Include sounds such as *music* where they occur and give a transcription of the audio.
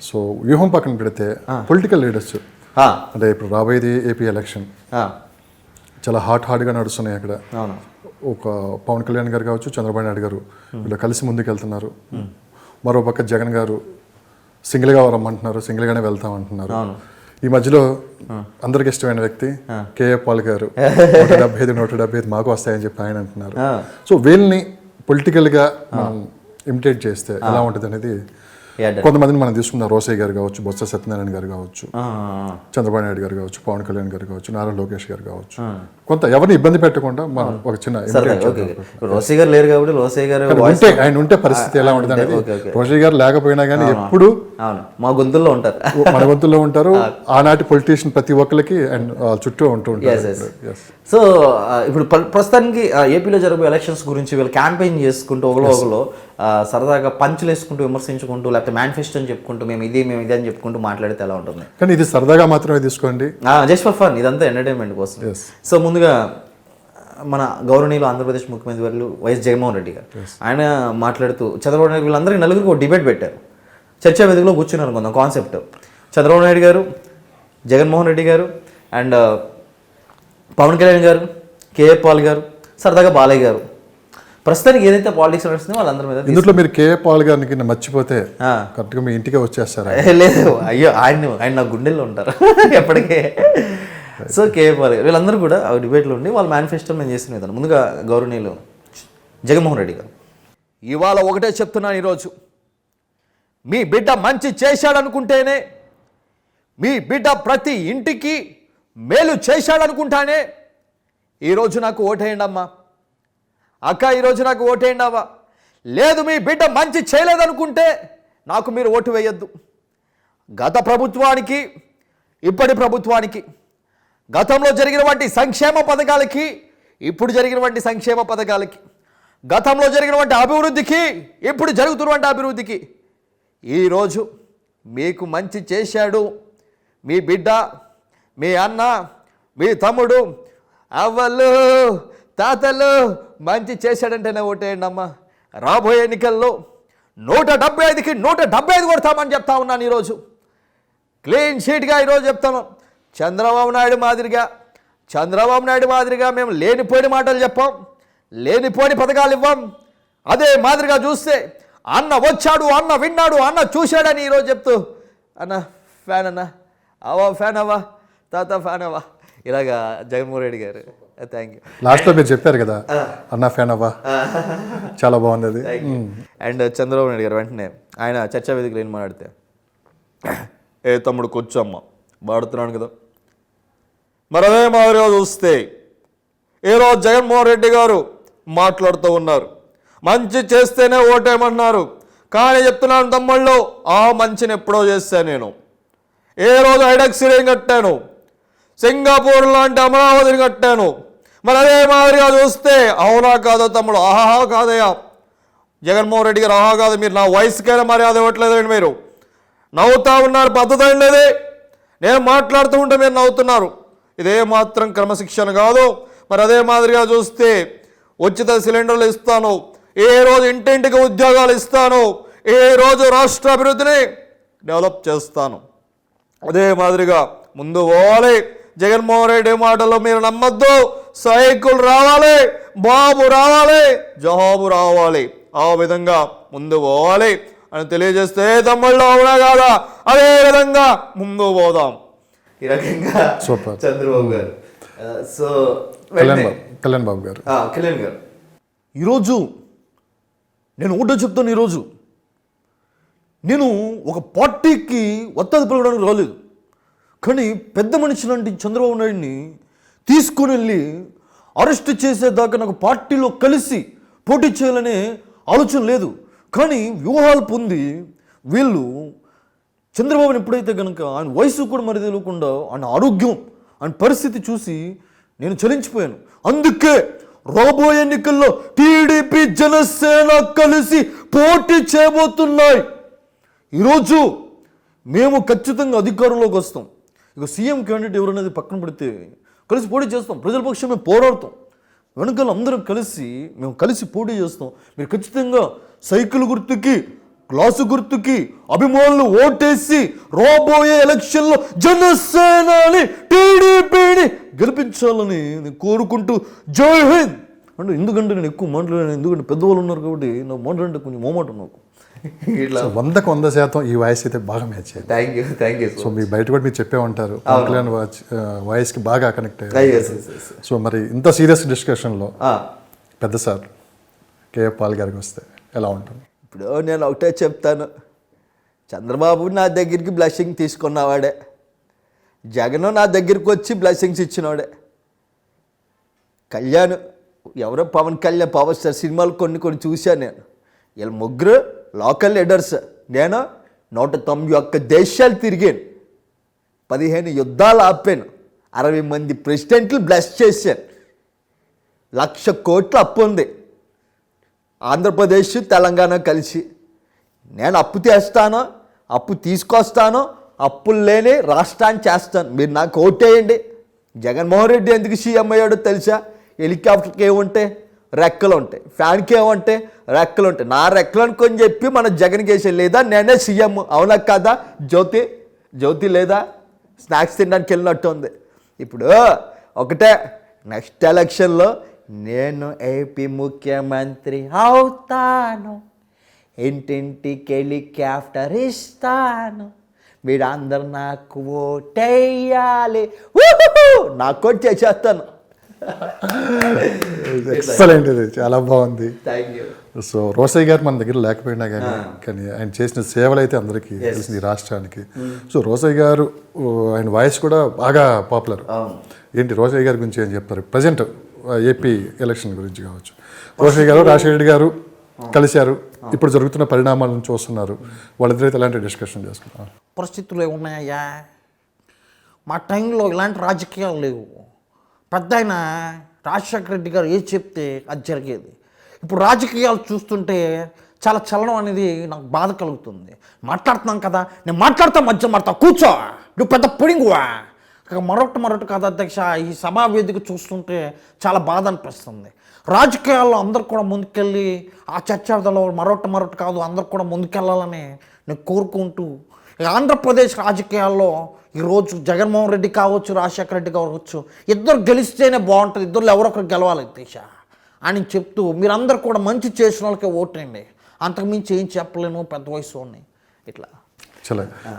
So వ్యూహం పక్కన పెడితే పొలిటికల్ లీడర్స్ అంటే ఇప్పుడు రాబోయేది ఏపీ ఎలక్షన్ చాలా హాట్ హాట్గా నడుస్తున్నాయి అక్కడ. ఒక పవన్ కళ్యాణ్ గారు కావచ్చు చంద్రబాబు నాయుడు గారు వీళ్ళు కలిసి ముందుకు వెళ్తున్నారు మరో పక్క జగన్ గారు సింగిల్గా రమ్మంటున్నారు సింగిల్గానే వెళ్తాం అంటున్నారు. ఈ మధ్యలో అందరికి ఇష్టమైన వ్యక్తి కేఏ పాల్ గారు. *laughs* నూట డెబ్బై ఐదు నూట డెబ్బై ఐదు మాకు వస్తాయని చెప్పి ఆయన అంటున్నారు. సో వీళ్ళని పొలిటికల్గా మనం ఇమిటేట్ చేస్తే ఎలా ఉంటుంది అనేది కొంతమందిని మనం తీసుకుందాం. రోసయ్య గారు కావచ్చు బొత్స సత్యనారాయణ గారు కావచ్చు చంద్రబాబు నాయుడు గారు కావచ్చు పవన్ కళ్యాణ్ గారు కావచ్చు నారా లోకేష్ గారు కావచ్చు. కొంత ఎవరిని ఇబ్బంది పెట్టకుండా మనం ఒక చిన్న సరదా imitate ఓకే ఓకే. ఇప్పుడు రోసీ గారు లేరు కాబట్టి రోసీ గారు ఉంటే ఆయన ఉంటే పరిస్థితి ఎలా ఉంటుంది అనేది. రోషయ్య గారు లేకపోయినా కానీ ఎప్పుడు మా గొంతుల్లో ఉంటారు. మన వంతుల్లో ఉంటారు. ఆనాటి పొలిటీషియన్ ప్రతి ఒక్కరికి అండ్ చుట్టూ ఉంటూ ఉంటారు. సో ఇప్పుడు ప్ర- ప్రస్తుతానికి ఏపీలో జరగబోయే ఎలక్షన్స్ గురించి వీళ్ళు క్యాంపెయిన్ చేసుకుంటూ ఒకలో ఒకలో సరదాగా పంచులు వేసుకుంటూ విమర్శించుకుంటూ లేకపోతే మేనిఫెస్టో అని చెప్పుకుంటూ మేము ఇది మేము ఇది అని చెప్పుకుంటూ మాట్లాడితే ఎలా ఉంటుంది? కానీ ఇది సరదాగా మాత్రమే తీసుకోండి. జస్ట్ ఫర్ ఫన్ ఇదంతా ఎంటర్టైన్మెంట్ కోసం. సో ముందుగా మన గౌరవనీయులు ఆంధ్రప్రదేశ్ ముఖ్యమంత్రి వైఎస్ జగన్మోహన్ రెడ్డి గారు. ఆయన మాట్లాడుతూ చంద్రబాబు నాయుడు వీళ్ళందరికీ నలుగురికి ఒక డిబేట్ పెట్టారు. చర్చా వేదికలో కూర్చున్నారు కొందాం కాన్సెప్ట్ చంద్రబాబు నాయుడు గారు జగన్మోహన్ రెడ్డి గారు అండ్ పవన్ కళ్యాణ్ గారు కేఏ పాల్ గారు సరదాగా బాలయ్య గారు. ప్రస్తుతానికి ఏదైతే పాలిటిక్స్ నడుస్తుందో వాళ్ళందరి మీద ఇందులో మీరు కేఏ పాల్ గారికి మర్చిపోతే. కరెక్ట్గా మీ ఇంటికే వచ్చేస్తారా ఏ, లేదు. అయ్యో ఆయన ఆయన నా గుండెల్లో ఉంటారు. *laughs* ఎప్పటికే. సో కేపాల్ వీళ్ళందరూ కూడా ఆ డిబేట్లో ఉండి వాళ్ళ మేనిఫెస్టో మేము చేసిన విధానం. ముందుగా గౌరవనీయులు జగన్మోహన్ రెడ్డి గారు. ఇవాళ ఒకటే చెప్తున్నాను ఈరోజు. మీ బిడ్డ మంచి చేశాడనుకుంటేనే మీ బిడ్డ ప్రతి ఇంటికి మేలు చేశాడనుకుంటానే ఈరోజు నాకు ఓటేయండి అమ్మా అక్క ఈరోజు నాకు ఓటేయండావా లేదు మీ బిడ్డ మంచి చేయలేదనుకుంటే నాకు మీరు ఓటు వేయొద్దు. గత ప్రభుత్వానికి ఇప్పటి ప్రభుత్వానికి గతంలో జరిగినటువంటి సంక్షేమ పథకాలకి ఇప్పుడు జరిగినటువంటి సంక్షేమ పథకాలకి గతంలో జరిగినటువంటి అభివృద్ధికి ఇప్పుడు జరుగుతున్నటువంటి అభివృద్ధికి ఈరోజు మీకు మంచి చేశాడు మీ బిడ్డ మీ అన్న మీ తమ్ముడు అవ్వలు తాతలు మంచి చేశాడంటేనే ఓటేయండి అమ్మా. రాబోయే ఎన్నికల్లో నూట డెబ్బై ఐదుకి నూట డెబ్బై ఐదు కొడతామని చెప్తా ఉన్నాను ఈరోజు. క్లీన్ షీట్గా ఈరోజు చెప్తాను. చంద్రబాబు నాయుడు మాదిరిగా చంద్రబాబు నాయుడు మాదిరిగా మేము లేనిపోయిన మాటలు చెప్పాం. లేనిపోని పథకాలు ఇవ్వం. అదే మాదిరిగా చూస్తే అన్న వచ్చాడు అన్న విన్నాడు అన్న చూశాడని ఈరోజు చెప్తూ అన్న ఫ్యాన్ అన్న. అవా ఫ్యాన్ అవ్వా తాత ఫ్యాన్ అవా? ఇలాగా జగన్మోహన్ రెడ్డి గారు. థ్యాంక్ యూ లాస్ట్లో మీరు చెప్పారు కదా అన్నా ఫ్యాన్ అవ్వా. *laughs* చాలా బాగుంది అది అండ్ చంద్రబాబు నాయుడు గారు వెంటనే ఆయన చర్చా వేదికలో ఏం మాట్లాడితే ఏ తమ్ముడు కూర్చోమ్మ వాడుతున్నాను కదా. మరి అదే మాదిరిగా చూస్తే ఈరోజు జగన్మోహన్ రెడ్డి గారు మాట్లాడుతూ ఉన్నారు మంచి చేస్తేనే ఓటేయమన్నారు కానీ చెప్తున్నాను తమ్ముళ్ళు ఆ మంచిని ఎప్పుడో చేశాను నేను. ఏ రోజు హైడెక్ సిరీని కట్టాను సింగపూర్ లాంటి అమరావతిని కట్టాను. మరి అదే మాదిరిగా చూస్తే అవునా కాదో తమ్ముడు? ఆహా కాదయా జగన్మోహన్ రెడ్డి గారు ఆహా కాదు మీరు నా వయసుకైనా మర్యాద ఇవ్వట్లేదండి మీరు. నవ్వుతా ఉన్నారు పద్ధతి అండి నేను మాట్లాడుతూ ఉంటే మీరు నవ్వుతున్నారు. ఇదే మాత్రం క్రమశిక్షణ కాదు. మరి అదే మాదిరిగా చూస్తే ఉచిత సిలిండర్లు ఇస్తాను. ఏ రోజు ఇంటింటికి ఉద్యోగాలు ఇస్తాను. ఏ రోజు రాష్ట్ర అభివృద్ధిని డెవలప్ చేస్తాను. అదే మాదిరిగా ముందు పోవాలి. జగన్మోహన్ రెడ్డి మాటలు మీరు నమ్మద్దు. సైకిల్ రావాలి బాబు రావాలి జవాబు రావాలి. ఆ విధంగా ముందు పోవాలి అని తెలియజేస్తే తమ్ముళ్ళు అవునా కాదా? అదే విధంగా ముందు పోదాం. ఈ రకంగా సూపర్. చంద్రబాబు గారు. సో కళ్యాణ్ బాబు గారు. కళ్యాణ్ గారు. ఈరోజు నేను ఒకటో చెప్తాను ఈరోజు. నేను ఒక పార్టీకి ఒత్తిడి పలకడానికి రాలేదు. కానీ పెద్ద మనిషి లాంటి చంద్రబాబు నాయుడిని తీసుకుని వెళ్ళి అరెస్ట్ చేసేదాకా నాకు పార్టీలో కలిసి పోటీ చేయాలనే ఆలోచన లేదు. కానీ వ్యూహాలు పొంది వీళ్ళు చంద్రబాబుని ఎప్పుడైతే కనుక ఆయన వయసు కూడా మరి తెలియకుండా ఆయన ఆరోగ్యం ఆయన పరిస్థితి చూసి నేను చలించిపోయాను. అందుకే రాబోయే ఎన్నికల్లో టీడీపీ జనసేన కలిసి పోటీ చేయబోతున్నాయి. ఈరోజు మేము ఖచ్చితంగా అధికారంలోకి వస్తాం. ఇక సీఎం క్యాండిడేట్ ఎవరనేది పక్కన పెడితే కలిసి పోటీ చేస్తాం. ప్రజల పక్షం మేము పోరాడతాం. వెనకాల అందరం కలిసి మేము కలిసి పోటీ చేస్తాం. మీరు ఖచ్చితంగా సైకిల్ గుర్తుకి గ్లాసు గుర్తుకి అభిమానులు ఓటేసి రాబోయే ఎలక్షన్లో జనసేనని టీడీపీని గెలిపించాలని నేను కోరుకుంటూ జై హింద్. అంటే ఎందుకంటే నేను ఎక్కువ మాట్లాడాను ఎందుకంటే పెద్దవాళ్ళు ఉన్నారు కాబట్టి నాకు మాట్లాడంటే కొంచెం మోమాట నాకు. ఇట్లా వందకు వంద శాతం ఈ వాయిస్ అయితే బాగా మ్యాచ్ అయ్యింది. Thank you thank you so మీ బయట కూడా మీరు చెప్పే ఉంటారు. పవన్ వాచ్ వాయిస్కి బాగా కనెక్ట్ అయ్యారు. సో మరి ఇంత సీరియస్ డిస్కషన్లో పెద్ద సార్ కేఎఫ్ పాల్ గారికి వస్తే ఎలా ఉంటుంది? ఇప్పుడు నేను ఒకటే చెప్తాను. చంద్రబాబు నా దగ్గరికి బ్లెస్సింగ్ తీసుకున్నవాడే. జగన్ నా దగ్గరికి వచ్చి బ్లెస్సింగ్స్ ఇచ్చినవాడే కళ్యాణ్ ఎవరో పవన్ కళ్యాణ్ పవర్ స్టార్ సినిమాలు కొన్ని కొన్ని చూశాను నేను. వీళ్ళ ముగ్గురు లోకల్ లీడర్స్ నేను నూట తొంభై ఒక్క దేశాలు తిరిగాను. పదిహేను యుద్ధాలు ఆపాను. అరవై మంది ప్రెసిడెంట్లు బ్లెస్ చేశాను. లక్ష కోట్ల అప్పు ఉంది. ఆంధ్రప్రదేశ్ తెలంగాణ కలిసి నేను అప్పు చేస్తాను అప్పు తీసుకొస్తాను అప్పులు లేని రాష్ట్రాన్ని చేస్తాను. మీరు నాకు ఓటేయండి. జగన్మోహన్ రెడ్డి ఎందుకు సీఎం అయ్యాడో తెలుసా? హెలికాప్టర్కి ఏముంటాయి రెక్కలు ఉంటాయి ఫ్యాన్కి ఏముంటాయి రెక్కలు ఉంటాయి నా రెక్కలు అనుకొని చెప్పి మన జగన్ కేసే లేదా నేనే సీఎం. అవునా కదా? జ్యోతి జ్యోతి లేదా? స్నాక్స్ తినడానికి వెళ్ళినట్టు ఉంది. ఇప్పుడు ఒకటే నెక్స్ట్ ఎలక్షన్లో నేను ఏపీ ముఖ్యమంత్రి అవుతాను. ఇంటింటికి హెలికాప్టర్ ఇస్తాను. మీరందరు నాకు ఓటేయాలి. నాకు చేసేస్తాను. ఎక్సలెంట్ ఇది చాలా బాగుంది. సో రోసయ్య గారు మన దగ్గర లేకపోయినా కానీ కానీ ఆయన చేసిన సేవలు అయితే అందరికీ తెలిసింది ఈ రాష్ట్రానికి. సో రోసయ్య గారు ఆయన వాయిస్ కూడా బాగా పాపులర్. ఏంటి రోసయ్య గారి గురించి ఏం చెప్తారు? ప్రజెంట్ ఏపీ ఎలక్షన్ గురించి కావచ్చు. రోసయ్య గారు రాజశేఖర రెడ్డి గారు కలిశారు. ఇప్పుడు జరుగుతున్న పరిణామాలను చూస్తున్నారు వాళ్ళిద్దరైతే ఎలాంటి డిస్కషన్ చేసుకున్నారు పరిస్థితులు ఏమున్నాయా మా టైంలో ఇలాంటి రాజకీయాలు లేవు. పెద్ద ఆయన రాజశేఖర రెడ్డి గారు ఏది చెప్తే అది జరిగేది. ఇప్పుడు రాజకీయాలు చూస్తుంటే చాలా చలనం అనేది నాకు బాధ కలుగుతుంది. మాట్లాడుతున్నాం కదా నేను మాట్లాడతా మధ్య మాడతా కూర్చో నువ్వు పెద్ద పుడింగువా? ఇక మరొకటి మరొకటి కాదు అధ్యక్ష ఈ సభా వేదిక చూస్తుంటే చాలా బాధ అనిపిస్తుంది. రాజకీయాల్లో అందరు కూడా ముందుకెళ్ళి ఆ చర్చాలో మరొకటి మరొకటి కాదు అందరు కూడా ముందుకెళ్ళాలని నేను కోరుకుంటూ ఆంధ్రప్రదేశ్ రాజకీయాల్లో ఈరోజు జగన్మోహన్ రెడ్డి కావచ్చు రాజశేఖర రెడ్డి కావచ్చు ఇద్దరు గెలిస్తేనే బాగుంటుంది. ఇద్దరు ఎవరో ఒకరు గెలవాలి దిశ అని చెప్తూ మీరందరూ కూడా మంచి చేసిన వాళ్ళకే ఓటండి అంతకుమించి ఏం చెప్పలేను పెద్ద వయసు ఇట్లా.